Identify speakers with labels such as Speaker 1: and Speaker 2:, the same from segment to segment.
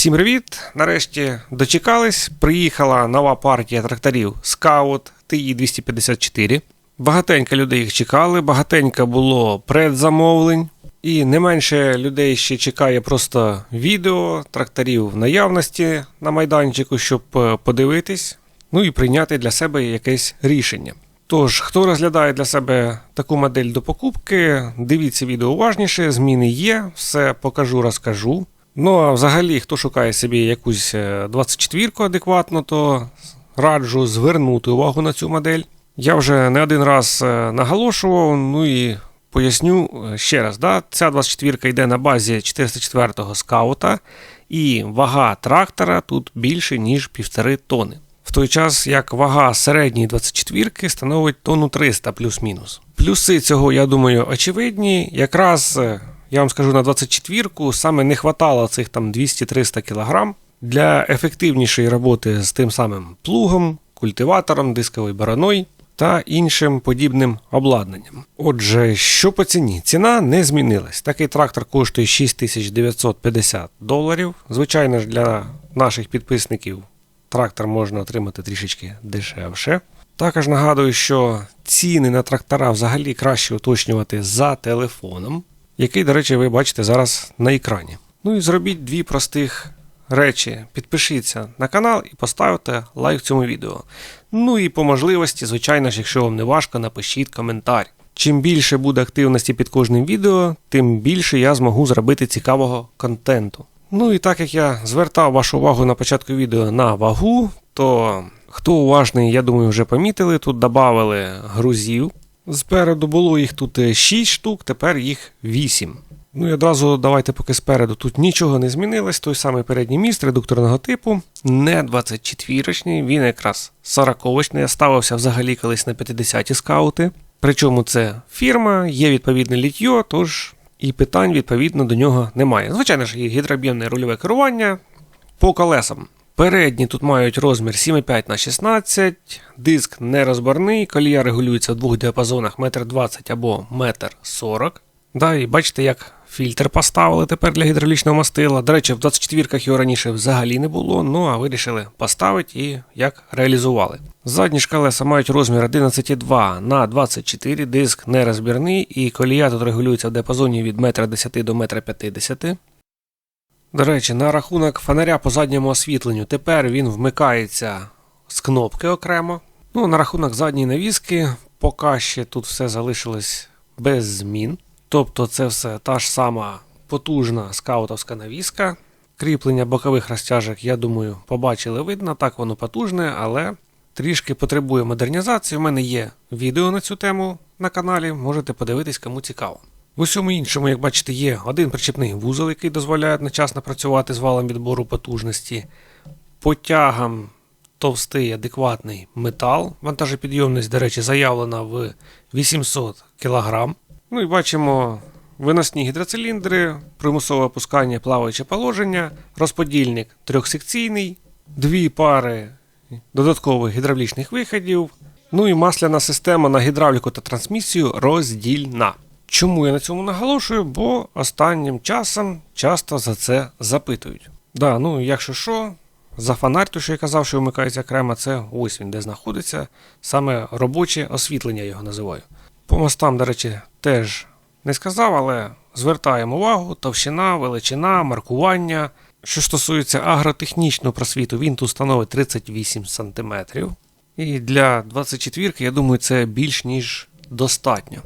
Speaker 1: Всім привіт! Нарешті дочекались. Приїхала нова партія тракторів Scout TI 254. Багатенько людей їх чекали, багатенько було предзамовлень. І не менше людей ще чекає просто відео тракторів в наявності на майданчику, щоб е, подивитись, ну і прийняти для себе якесь рішення. Тож, хто розглядає для себе таку модель до покупки, дивіться відео уважніше, зміни є, все покажу, розкажу. Ну а взагалі, хто шукає собі якусь 24-ку адекватну, то раджу звернути увагу на цю модель. Я вже не один раз е, наголошував, ну і поясню е, ще раз. Да? Ця 24-ка йде на базі 404-го скаута, і вага трактора тут більше, ніж 1,5 тонни. В той час як вага середньої 24-ки становить тонну 300 плюс-мінус. Плюси цього, я думаю, очевидні. Якраз е, я вам скажу на 24-ку саме не хватало цих там 200-300 кг для ефективнішої роботи з тим самим плугом, культиватором, дисковою бараною та іншим подібним обладнанням. Отже, що по ціні? Ціна не змінилась. Такий трактор коштує 6950 доларів. Звичайно ж, для наших підписників трактор можна отримати трішечки дешевше. Також нагадую, що ціни на трактора взагалі краще уточнювати за телефоном, який, до речі, ви бачите зараз на екрані. Ну і зробіть дві простих речі: підпишіться на канал і поставте лайк цьому відео. Ну і по можливості, звичайно ж, якщо вам не важко, напишіть коментар. Чим більше буде активності під кожним відео, тим більше я зможу зробити цікавого контенту. Ну і так як я звертав вашу увагу на початку відео на вагу, то хто уважний, я думаю, вже помітили, тут додали грузів. Спереду було їх тут 6 штук, тепер їх 8. Ну і одразу давайте поки спереду тут нічого не змінилось. Той самий передній міст редукторного типу, не 24-річний, він якраз 40-очний, ставився взагалі колись на 50-ті скаути. Причому це фірма, є відповідне літьо, тож і питань відповідно до нього немає. Звичайно ж, є гідроб'ємне рульове керування по колесам. Передні тут мають розмір 7,5 на 16, диск нерозборний, колія регулюється в двох діапазонах 1,20 м або 1,40 м. Да, і бачите, як фільтр поставили тепер для гідравлічного мастила. До речі, в 24-ках його раніше взагалі не було, ну а вирішили поставити і як реалізували. Задні ж колеса мають розмір 11,2 на 24, диск нерозбірний, і колія тут регулюється в діапазоні від 1,10 до 1,50 м. До речі, на рахунок фонаря по задньому освітленню, тепер він вмикається з кнопки окремо. Ну, на рахунок задньої навіски, поки ще тут все залишилось без змін. Тобто це все та ж сама потужна скаутовська навіска. Кріплення бокових розтяжок, я думаю, побачили видно, так воно потужне, але трішки потребує модернізації. У мене є відео на цю тему на каналі, можете подивитись, кому цікаво. В усьому іншому, як бачите, є один причепний вузол, який дозволяє одночасно працювати з валом відбору потужності. Потягам товстий адекватний метал. Вантажопідйомність, до речі, заявлена в 800 кг. Ну і бачимо виносні гідроциліндри, примусове опускання плаваюче положення, розподільник трьохсекційний, дві пари додаткових гідравлічних виходів. Ну і масляна система на гідравліку та трансмісію роздільна. Чому я на цьому наголошую? Бо останнім часом часто за це запитують. Да, ну якщо що, за фонарь, то що я казав, що вмикається окремо, це ось він де знаходиться. Саме робоче освітлення його називаю. По мостам, до речі, теж не сказав, але звертаємо увагу, товщина, величина, маркування. Що стосується агротехнічного просвіту, він тут становить 38 см. І для 24 я думаю, це більш ніж достатньо.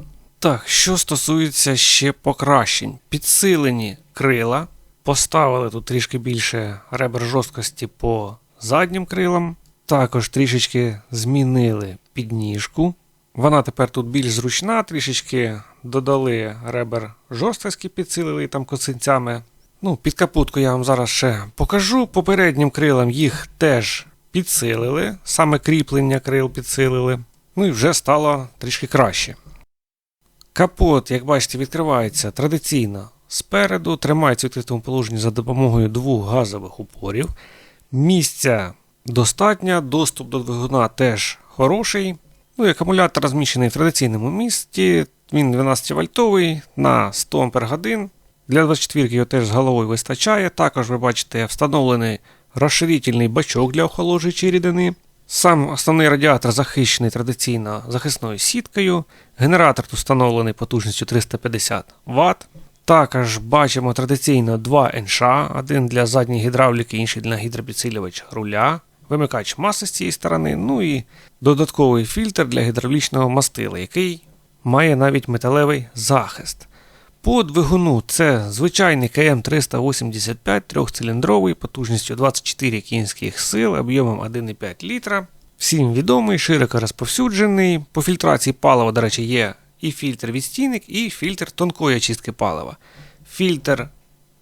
Speaker 1: Так, що стосується ще покращень, підсилені крила. Поставили тут трішки більше ребер жорсткості по заднім крилам. Також трішечки змінили підніжку. Вона тепер тут більш зручна, трішечки додали ребер жорсткості, підсилили там косинцями. Ну, Під капутку я вам зараз ще покажу. Попереднім крилам їх теж підсилили, саме кріплення крил підсилили. Ну і вже стало трішки краще. Капот, як бачите, відкривається традиційно спереду, тримається в відкритому положенні за допомогою двох газових упорів. Місця достатньо, доступ до двигуна теж хороший. Ну і Акумулятор розміщений в традиційному місці, він 12 вольтовий на 100 Ах. Для 24 його теж з головою вистачає. Також ви бачите встановлений розширительний бачок для охолоджуючої рідини. Сам основний радіатор захищений традиційно захисною сіткою. Генератор встановлений потужністю 350 Вт. Також бачимо традиційно два НШ, один для задньої гідравліки, інший для гідропідсилювача руля, вимикач маси з цієї сторони, ну і додатковий фільтр для гідравлічного мастила, який має навіть металевий захист. По двигуну це звичайний КМ385 трьохциліндровий потужністю 24 кінських сил об'ємом 1,5 літра. Всім відомий, широко розповсюджений. По фільтрації палива, до речі, є і фільтр відстійник, і фільтр тонкої очистки палива. Фільтр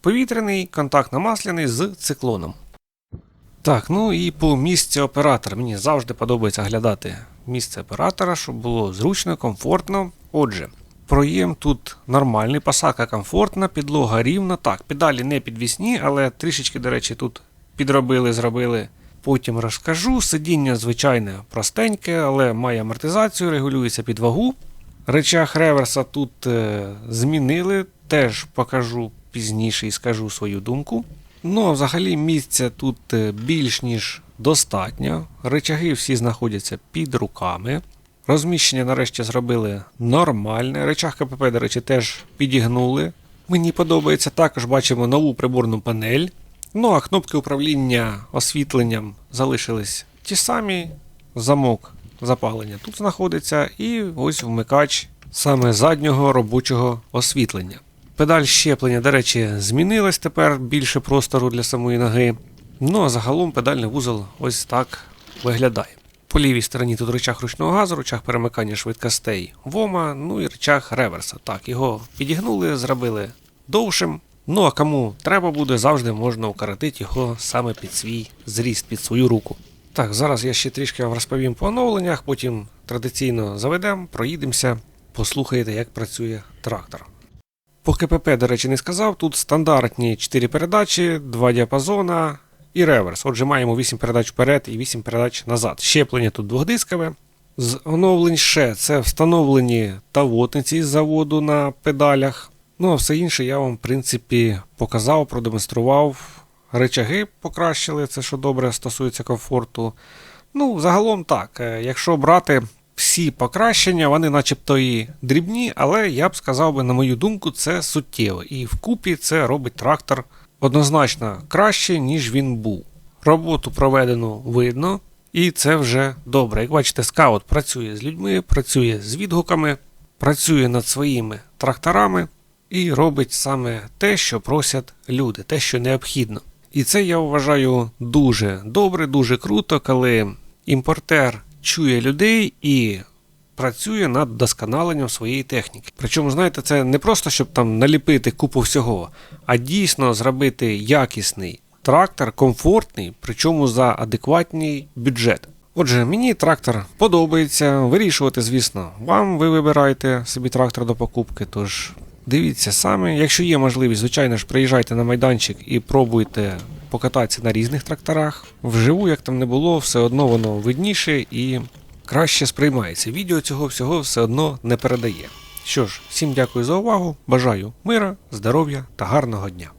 Speaker 1: повітряний, контактно-масляний з циклоном. Так, ну і по місці оператора. Мені завжди подобається глядати місце оператора, щоб було зручно, комфортно. Отже, проєм тут нормальний, посадка комфортна, підлога рівна. Так, педалі не підвісні, але трішечки, до речі, тут підробили, зробили. Потім розкажу. Сидіння звичайне простеньке, але має амортизацію, регулюється під вагу. Речах реверса тут е, змінили, теж покажу пізніше і скажу свою думку. Ну, а взагалі місця тут е, більш ніж достатньо. Речаги всі знаходяться під руками. Розміщення нарешті зробили нормальне. Речах КПП, до речі, теж підігнули. Мені подобається. Також бачимо нову приборну панель. Ну а кнопки управління освітленням залишились ті самі. Замок запалення тут знаходиться, і ось вмикач саме заднього робочого освітлення. Педаль щеплення, до речі, змінилась тепер більше простору для самої ноги. Ну а загалом педальний вузол ось так виглядає. По лівій стороні тут рычаг ручного газу, рычаг перемикання швидкостей вома, ну і рычаг реверса. Так, його підігнули, зробили довшим. Ну а кому треба буде, завжди можна укоротити його саме під свій зріст, під свою руку. Так, зараз я ще трішки вам розповім по оновленнях, потім традиційно заведемо, проїдемося, послухаєте, як працює трактор. По КПП, до речі, не сказав. Тут стандартні 4 передачі, 2 діапазона і реверс. Отже, маємо 8 передач вперед і 8 передач назад. Щеплення тут двохдискове. З оновлень ще це встановлені тавотниці з заводу на педалях. Ну а все інше я вам, в принципі, показав, продемонстрував. Речаги покращили, це що добре стосується комфорту. Ну, загалом так, е, якщо брати всі покращення, вони начебто і дрібні, але я б сказав би, на мою думку, це суттєво. І вкупі це робить трактор однозначно краще, ніж він був. Роботу проведену видно, і це вже добре. Як бачите, скаут працює з людьми, працює з відгуками, працює над своїми тракторами і робить саме те, що просять люди, те, що необхідно. І це я вважаю дуже добре, дуже круто, коли імпортер чує людей і працює над вдосконаленням своєї техніки. Причому, знаєте, це не просто щоб там наліпити купу всього, а дійсно зробити якісний трактор, комфортний, причому за адекватний бюджет. Отже, мені трактор подобається. Вирішувати, звісно, вам ви вибираєте собі трактор до покупки. Тож дивіться самі. Якщо є можливість, звичайно ж, приїжджайте на майданчик і пробуйте покататися на різних тракторах. Вживу, як там не було, все одно воно видніше і краще сприймається. Відео цього всього все одно не передає. Що ж, всім дякую за увагу. Бажаю мира, здоров'я та гарного дня.